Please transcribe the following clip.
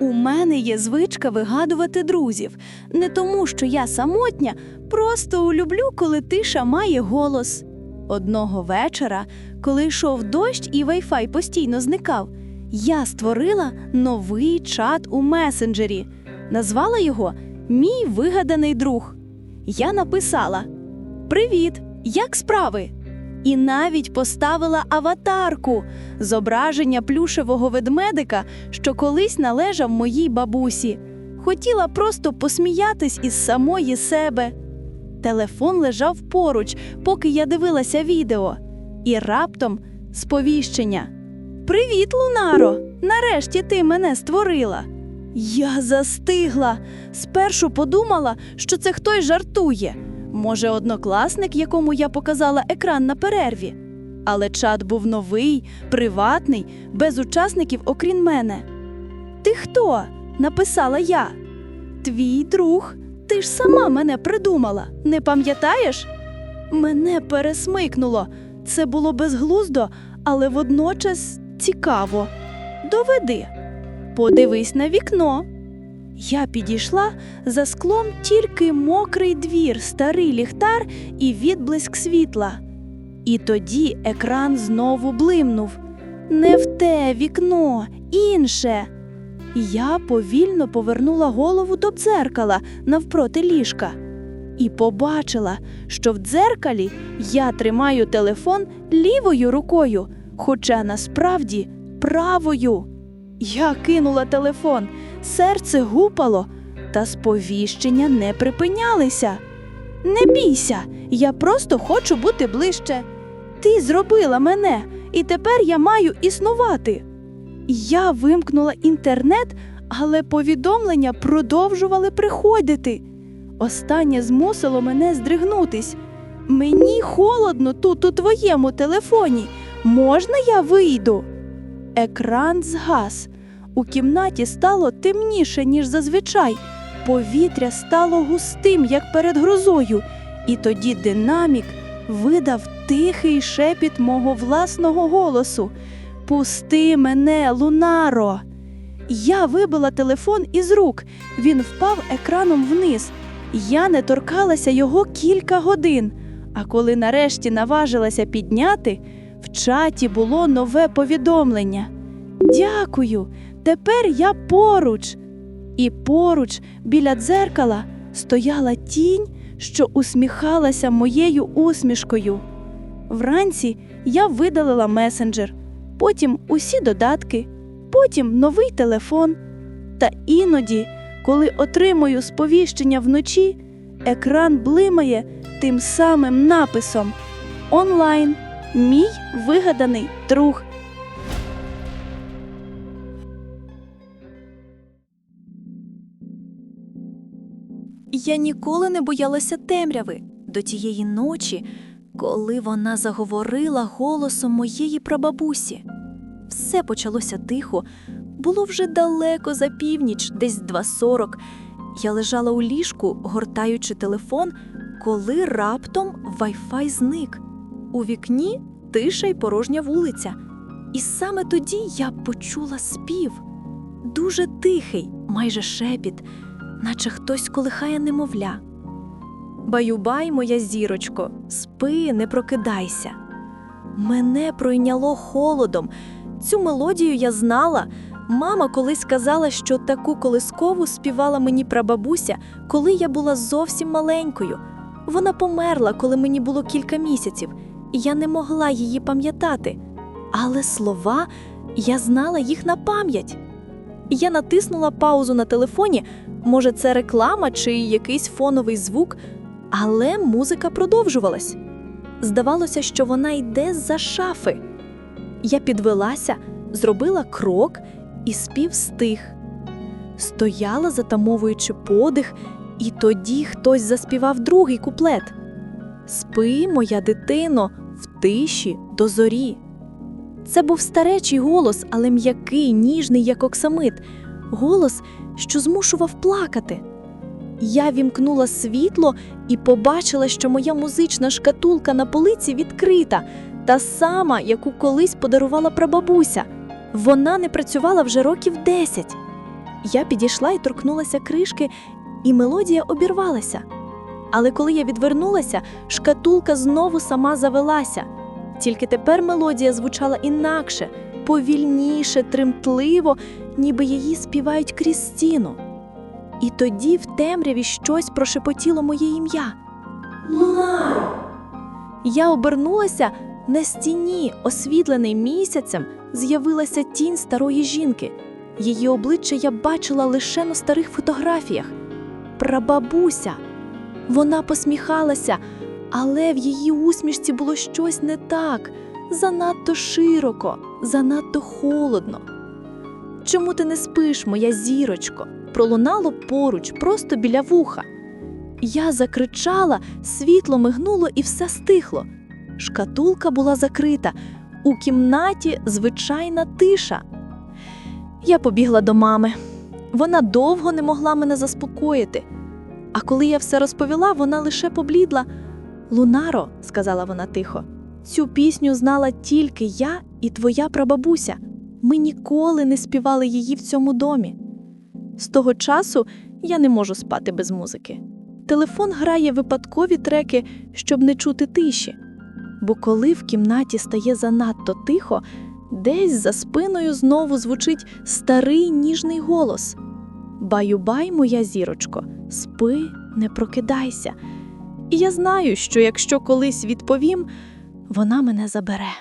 У мене є звичка вигадувати друзів. Не тому, що я самотня, просто улюблю, коли тиша має голос. Одного вечора, коли йшов дощ і вайфай постійно зникав, я створила новий чат у месенджері. Назвала його Мій вигаданий друг. Я написала Привіт! Як справи? І навіть поставила аватарку зображення плюшевого ведмедика, що колись належав моїй бабусі. Хотіла просто посміятись із самої себе. Телефон лежав поруч, поки я дивилася відео. І раптом сповіщення. Привіт, Лунаро! Нарешті ти мене створила. Я застигла. Спершу подумала, що це хтось жартує. Може, однокласник, якому я показала екран на перерві. Але чат був новий, приватний, без учасників, окрім мене. Ти хто? написала я. Твій друг. Ти ж сама мене придумала, не пам'ятаєш? Мене пересмикнуло. Це було безглуздо, але водночас цікаво. Доведи. Подивись на вікно. Я підійшла за склом тільки мокрий двір, старий ліхтар і відблиск світла. І тоді екран знову блимнув. Не в те вікно, інше. Я повільно повернула голову до дзеркала навпроти ліжка і побачила, що в дзеркалі я тримаю телефон лівою рукою, хоча насправді правою. Я кинула телефон, серце гупало, та сповіщення не припинялися. Не бійся, я просто хочу бути ближче. Ти зробила мене, і тепер я маю існувати. Я вимкнула інтернет, але повідомлення продовжували приходити. Останнє змусило мене здригнутись. Мені холодно тут у твоєму телефоні. Можна я вийду? Екран згас. У кімнаті стало темніше, ніж зазвичай. Повітря стало густим, як перед грозою, і тоді динамік видав тихий шепіт мого власного голосу. Пусти мене, Лунаро. Я вибила телефон із рук. Він впав екраном вниз. Я не торкалася його кілька годин. А коли нарешті наважилася підняти, в чаті було нове повідомлення. Дякую, тепер я поруч. І поруч, біля дзеркала, стояла тінь, що усміхалася моєю усмішкою. Вранці я видалила месенджер, потім усі додатки, потім новий телефон. Та іноді, коли отримую сповіщення вночі, екран блимає тим самим написом Онлайн. Мій вигаданий друг. Я ніколи не боялася темряви до тієї ночі, коли вона заговорила голосом моєї прабабусі. Все почалося тихо, було вже далеко за північ, десь 2.40. Я лежала у ліжку, гортаючи телефон, коли раптом вайфай зник. У вікні тиша й порожня вулиця. І саме тоді я почула спів. Дуже тихий, майже шепіт, наче хтось колихає немовля. Баюбай, моя зірочко, спи, не прокидайся. Мене пройняло холодом. Цю мелодію я знала. Мама колись казала, що таку колискову співала мені прабабуся, коли я була зовсім маленькою. Вона померла, коли мені було кілька місяців, і я не могла її пам'ятати. Але слова я знала їх на пам'ять. Я натиснула паузу на телефоні, може, це реклама чи якийсь фоновий звук, але музика продовжувалась. Здавалося, що вона йде з-за шафи. Я підвелася, зробила крок і спів стих. Стояла, затамовуючи подих, і тоді хтось заспівав другий куплет: Спи, моя дитино, в тиші до зорі. Це був старечий голос, але м'який, ніжний, як оксамит, голос, що змушував плакати. Я вімкнула світло і побачила, що моя музична шкатулка на полиці відкрита, та сама, яку колись подарувала прабабуся. Вона не працювала вже років десять. Я підійшла і торкнулася кришки, і мелодія обірвалася. Але коли я відвернулася, шкатулка знову сама завелася. Тільки тепер мелодія звучала інакше, повільніше, тремтливо, ніби її співають крізь стіну. І тоді в темряві щось прошепотіло моє ім'я. Лунаро! Я обернулася на стіні, освітлений місяцем, з'явилася тінь старої жінки. Її обличчя я бачила лише на старих фотографіях. Прабабуся. Вона посміхалася, але в її усмішці було щось не так, занадто широко, занадто холодно. Чому ти не спиш, моя зірочко? Пролунало поруч, просто біля вуха. Я закричала, світло мигнуло і все стихло. Шкатулка була закрита. У кімнаті звичайна тиша. Я побігла до мами. Вона довго не могла мене заспокоїти. А коли я все розповіла, вона лише поблідла. Лунаро, сказала вона тихо, цю пісню знала тільки я і твоя прабабуся. Ми ніколи не співали її в цьому домі. З того часу я не можу спати без музики. Телефон грає випадкові треки, щоб не чути тиші. Бо коли в кімнаті стає занадто тихо, десь за спиною знову звучить старий ніжний голос: Баю-бай, моя зірочко, спи, не прокидайся. І я знаю, що якщо колись відповім, вона мене забере.